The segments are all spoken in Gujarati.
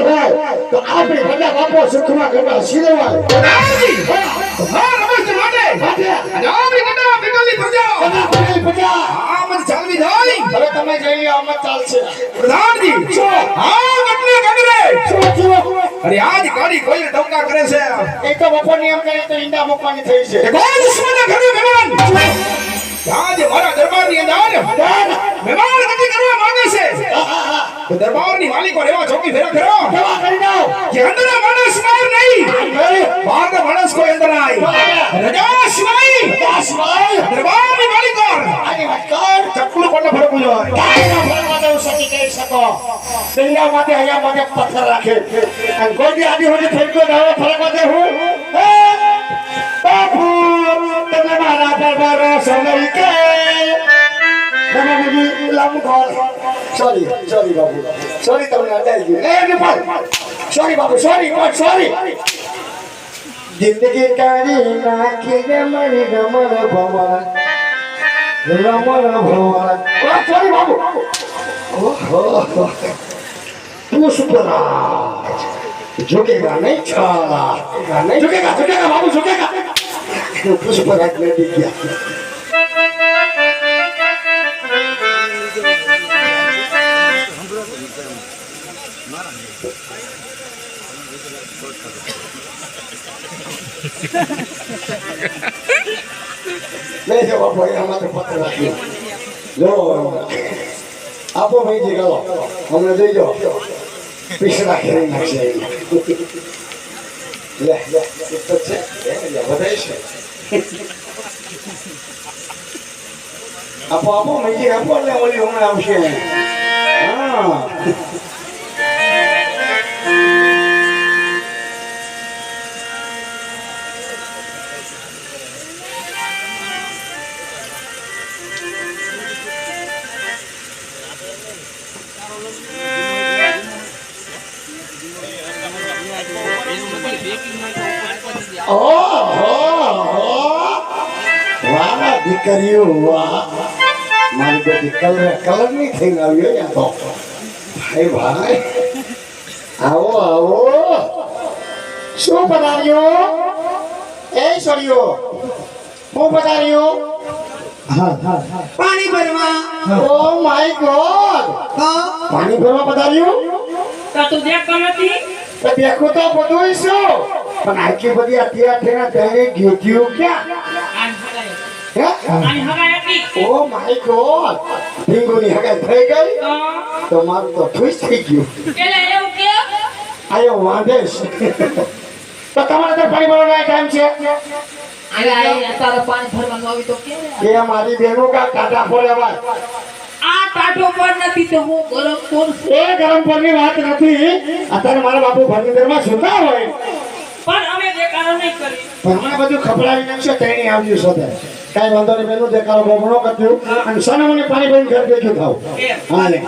બજાર હોય તો આપણી બધા બાપો સુખમાં હા, હા નમસ્તે માટે! માટે. આજ આપણી પ્રજા! આ મત ચાલવી જાય! હવે તમે જઈ આમ ચાલશે. પ્રધાનજી! શું? હા ગટલે ગગરે? અરે આજ ગાડી કોઈ ટમકા કરે છે? એ તો બપોરની એમ કરી તો ઈંડા મૂકવાની થઈ છે. કોઈ દુશ્મનના ઘરે મહેમાન! આજે મારા દરબારની અંદર ડન. મહેમાન ગતિ કરવા માંગે છે. હા, હા, હા. તો દરબારની માલિકો રેવા ચોકી ફેરા ફેરો કેવા કરી દો કે અંદર માણસ માર નહીં. બહાર માણસ કોઈ અંદર આય રજા સિવાય દાસભાઈ, દરબારની માલિકો આની વાત કર. ચકલું પડે ફરકું જોઈએ કાંઈના ફરવા દઉં સતી કહી શકો. દરિયા માટે અહીંયા માટે પથ્થર રાખે. અને ગોડી આદી હોડી થઈ ગયો ને હવે ફરવા દે હું? બાપુ, તમે મારા પર ભરોસો નહીં કે? તમે બીજી લંબઘોર. Sorry, sorry બાપુ. Sorry તમને અડાઈ ગયું. એ નિપાલ. Sorry બાપુ, sorry, પણ sorry. જિંદગી કાઢી નાખી રે મારી રમણ ભવન રમણ ભવન ઓ સોરી બાબુ ઓહો પુષ્પરાજ ઝુકેગા નહીં છાલા झुकेगा ઝુકેગા ઝુકેગા બાબુ ઝુકેગા પુષ્પરાજ ને દી લઈ જવા અહીંયા માત્ર પત્ર રાખ્યો જો આપો ભાઈજી ગયો અમને જોઈ જાઓ પીસડા ખેરી નાખશે લે લે તો છે આપો આપો ભાઈજી આપો એટલે ઓલી હમણાં આવશે હા દીકરીઓ મારી બેટી કલર કલરની થઈ આવી હોય તો. ભાઈ ભાઈ આવો આવો. શું પધાર્યો? એ છોડીઓ હું પધાર્યો? પાણી ભરવા? Oh my god. પાણી ભરવા પધાર્યું? તો તું દેખતો નથી તો દેખો તો બધું શું? પણ આટલી બધી અત્યારે તેના તેને ગીત્યું ક્યાં? ઓ માય ગોડ ઢીંગુની હગાઈ થઈ ગઈ તો તો મારું તો ખુશ થઈ ગયું એટલે એવું કે આયો વાંધે તો તમારે તો પાણી ભરવાનો ટાઈમ છે અરે તારે પાણી ભરવાનું આવી તો કે એ મારી બેનો કા ટાટા ફોડે ભાઈ આ ટાટો પર નથી તો હું ગરમ કોણ એ ગરમ પરની વાત નથી અત્યારે મારા બાપુ ભરનગરમાં સુતા હોય પણ અમે દેખાડો નહીં કરી પણ હમણાં બધું ખપડાવી નાખશે તેની આવ્યું સાથે કાંઈ વાંધો નહીં પેલું દેખાડો બમણો કર્યું અને સને મને પાણી ભરીને ઘર ભેગું થાવ. હાલે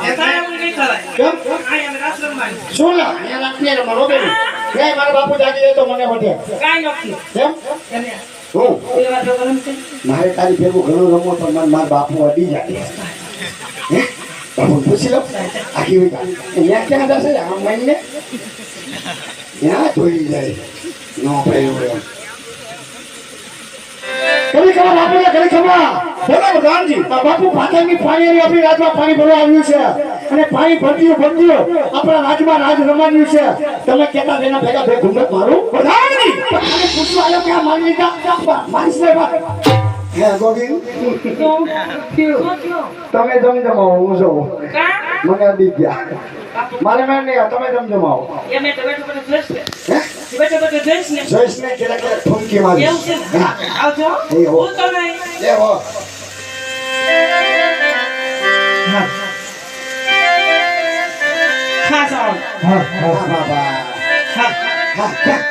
કેમ? શું લા અહીંયા રાખીએ ને મારો બેન લે મારા બાપુ જાગી જાય તો મને વધે. કાંઈ નથી. કેમ? મારે તારી ભેગું ઘણું રમો તો મને મારા બાપુ અડી જાય. બાપુ પૂછી લો. આખી અહીંયા ક્યાં જશે? આ મહિને ત્યાં ધોઈ જાય? નો પડ્યું ખબર કદી ખબર બોલો પ્રધાનજી બાપુ પાટણની પાણી આપણી રાજમાં પાણી ભરવા આવ્યું છે. અને પાણી ભરતીઓ ભરતીઓ આપણા રાજમાં રાજ રમાડ્યું છે. તમે કેતા તેના ભેગા બે ઘુંઘટ મારું? પ્રધાનજી તમે પૂછવા આવ્યો કે આ મારી લીધા મારી છે હે જમી થયું હું જોઉં કા? મને અડી ગયા. મારે મેં નહીં તમે જમજમાવો એ મેં તો બેઠો બેઠો જોઈશ ને. કેટલા કેલા ઠુમકી? હા. આવજો. એ હો. એ હો. હા. હા હા હા હા. હા હા.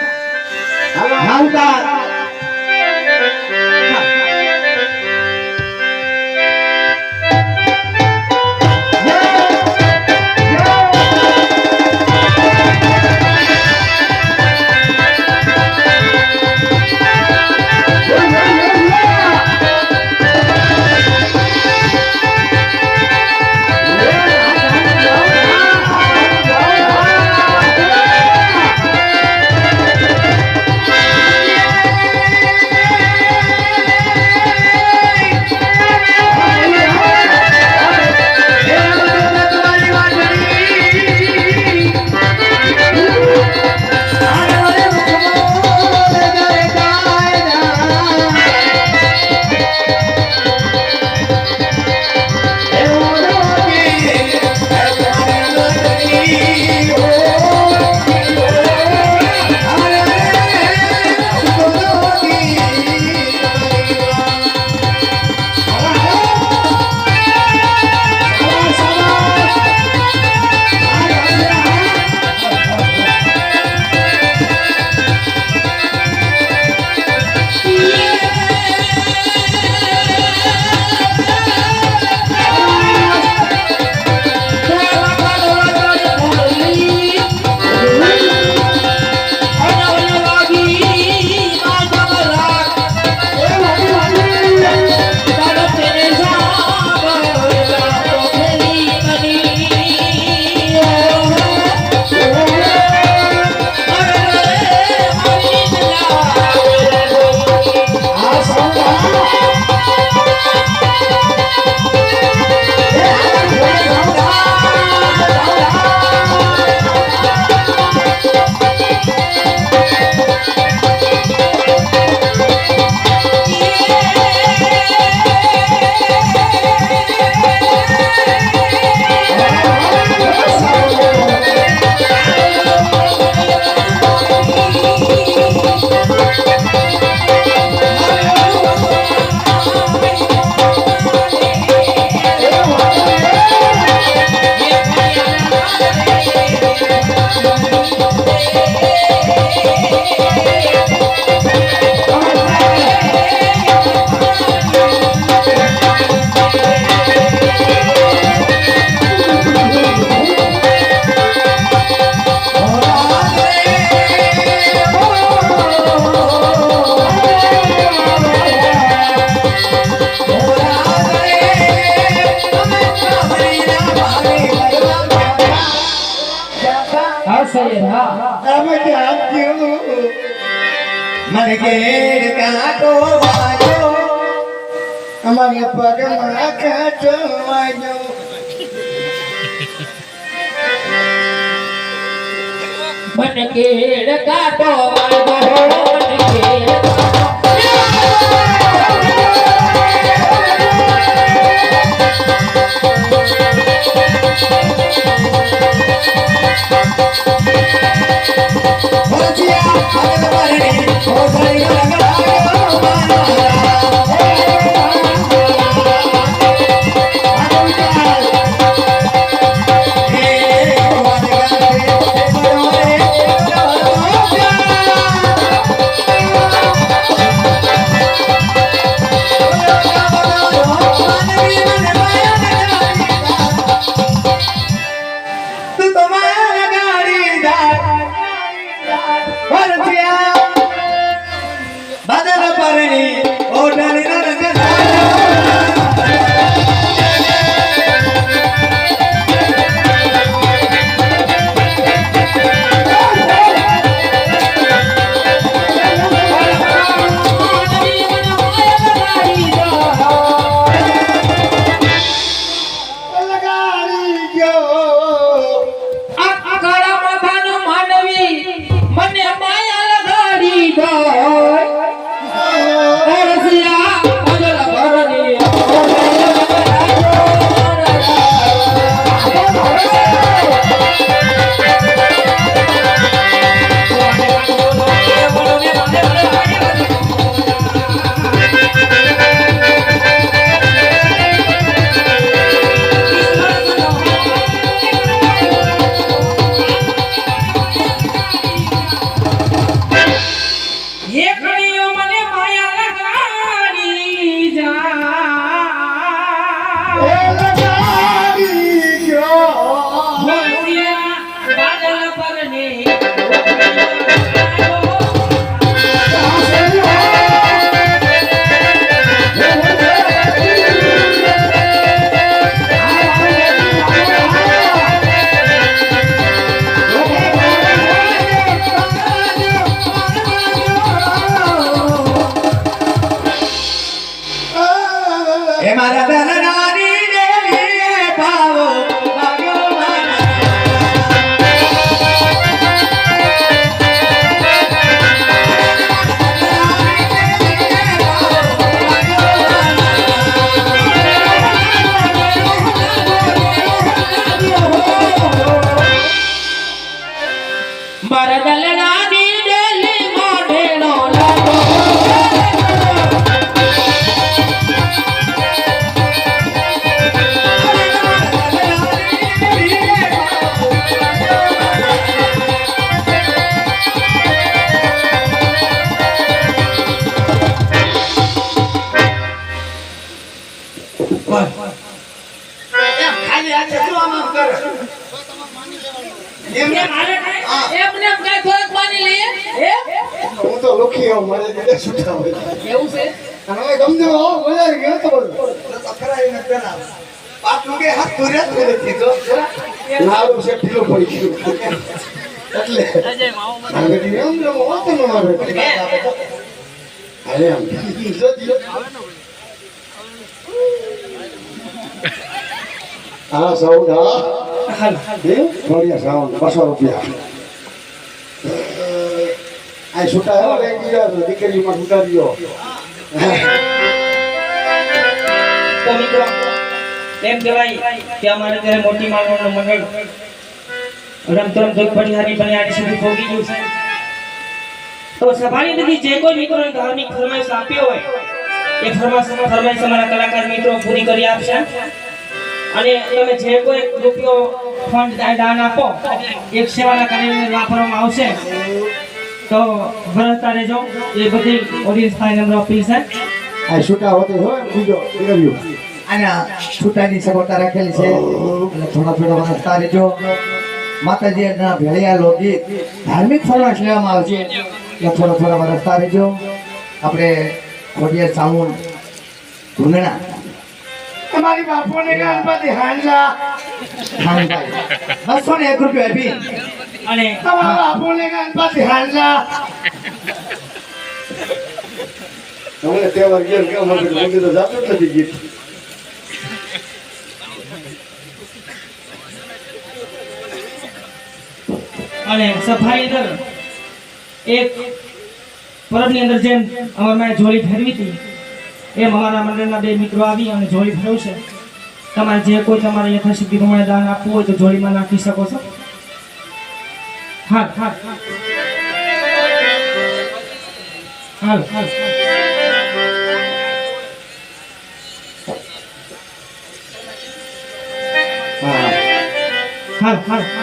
સૈયદ હા અમે જાગ્યું મને ઘેર કાંટો વાગ્યો અમારે પગમાં વાગ્યો મને કેળ કાટો વાળો. મને हो जिया अगल बहरे हो जाएगा लगा દલનાની દેવી ભાવો ખાલી આમ આમ કરે એમને એમને એમ કાંઈ થોડુંક લઈએ? હું? તો લુખી હોઉં મારે દીધે છૂટા હોય. એવું છે? અને હવે ગમજો હો બોલાય ગયો તો અકરાઈને પેલા પાછું કે હાથ ધોર્યા જ નથી દીધો નારું છે ઢીલું પડી ગયું. એટલે એમ જો હોત મારે. અરે એમ જો દિયો. હા સાઉન્ડ હા સૌ થોડિયા સાઉન્ડ, બસો રૂપિયા. આ છૂટા હે ને એકબીજા દીકરીમાં છૂટા મિત્રો, એમ કહેવાય કે અમારે ત્યારે મોટી માનવનું મંડળ રમતરમ જોગ પડિહારી બનિયારી સુધી પહોંચી ગયું છે. તો સભાની બધી જે કોઈ મિત્રોએ ધાર્મિક ફરમાઈશ આપી હોય, એ ફરમાઈશ ફરમાઈશ અમારા કલાકાર મિત્રો પૂરી કરી આપશે. અને તમે જે કોઈ રૂપિયો ફંડ દાન આપો એક સેવાના કાર્યને વાપરવામાં આવશે તો ભરતા રહેજો એ બધી ઓડિયન્સ થાય નંબર અપીલ છે આ છૂટા હોતે હોય બીજો દીકરીઓ અને છૂટાની સગવડતા રાખેલી છે. એટલે થોડા થોડા વરસતા રહેજો. માતાજીના ભેળિયા લોકગીત ધાર્મિક ફરવાશ લેવામાં આવશે. એટલે થોડા થોડા વરસતા રહેજો. આપણે ખોડિયાર સાઉન્ડ ધૂંધણા તમારી બાપુને ગણપતિ હાંડલા ખાનભાઈ બસો ને એક રૂપિયો આપી. અને તમારા બાપુને ગણપતિ હાંડલા તમને તે ગયો કે અમારે મંદિર તો જાતો જ નથી ગીત. અને સફાઈ અંદર એક પરબની અંદર જેમ અમારા મેં જોડી ફેરવી હતી એમ અમારા મંડળના બે મિત્રો આવી અને જોડી ફેરવશે તમારે જે કોઈ તમારે યથાશક્તિ પ્રમાણે દાન આપવું હોય તો જોડીમાં નાખી શકો છો. હા હા હાલ. હાલ હાલ હાલ.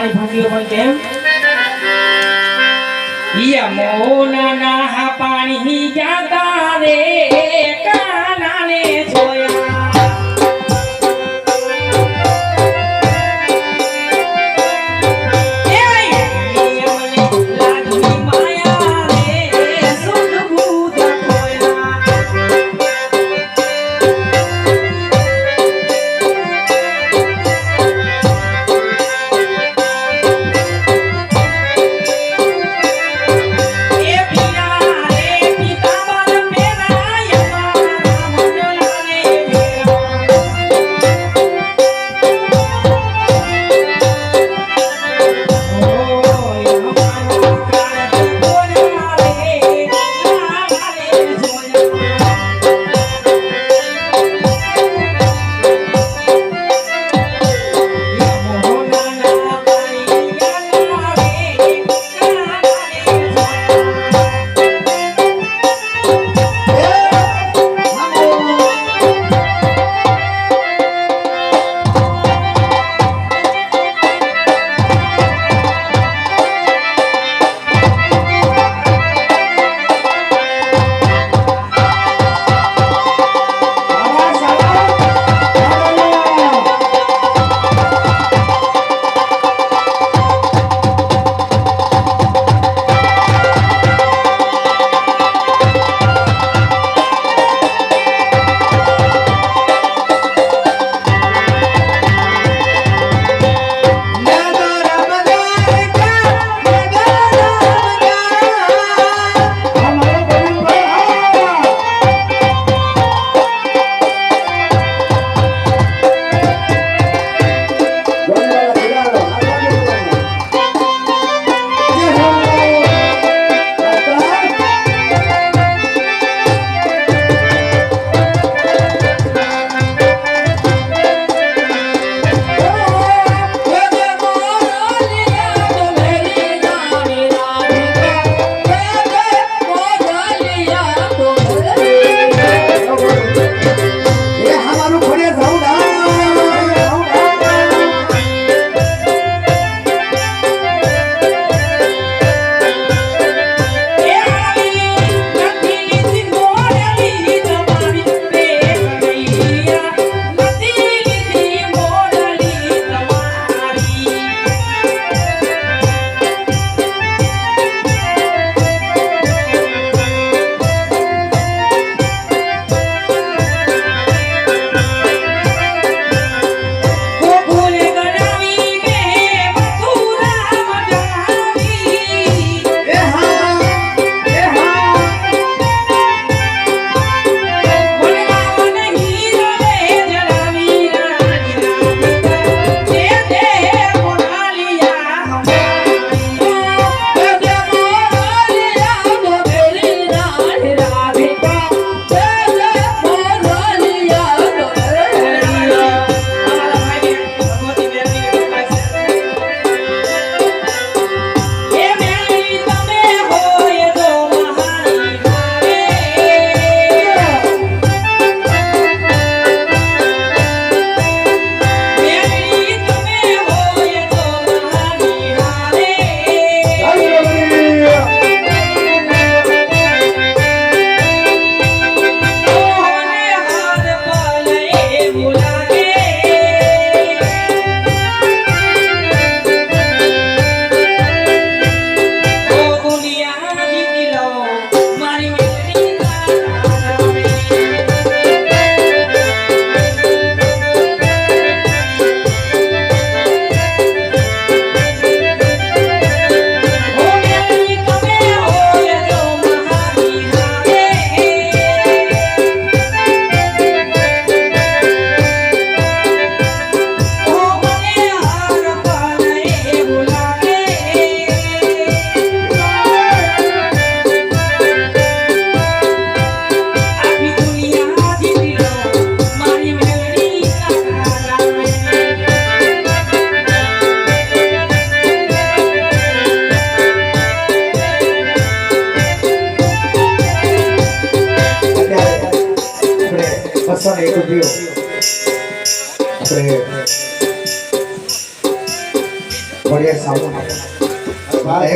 પાણી ફાટી પણ કેમ? ઈયા મોના ના પાણી જાતા રે કાનાને જોયા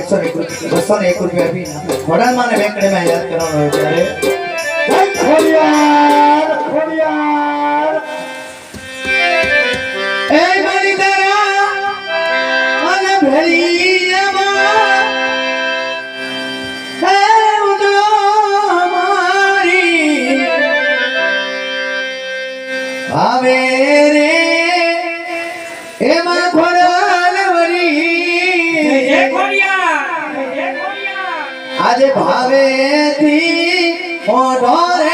એકસો એક બસો ને એક રૂપિયા ઘોડામાં ને વેંકટેમાં યાદ કરવાનો હોય ત્યારે આજે ભાવેથી ઓઢો રે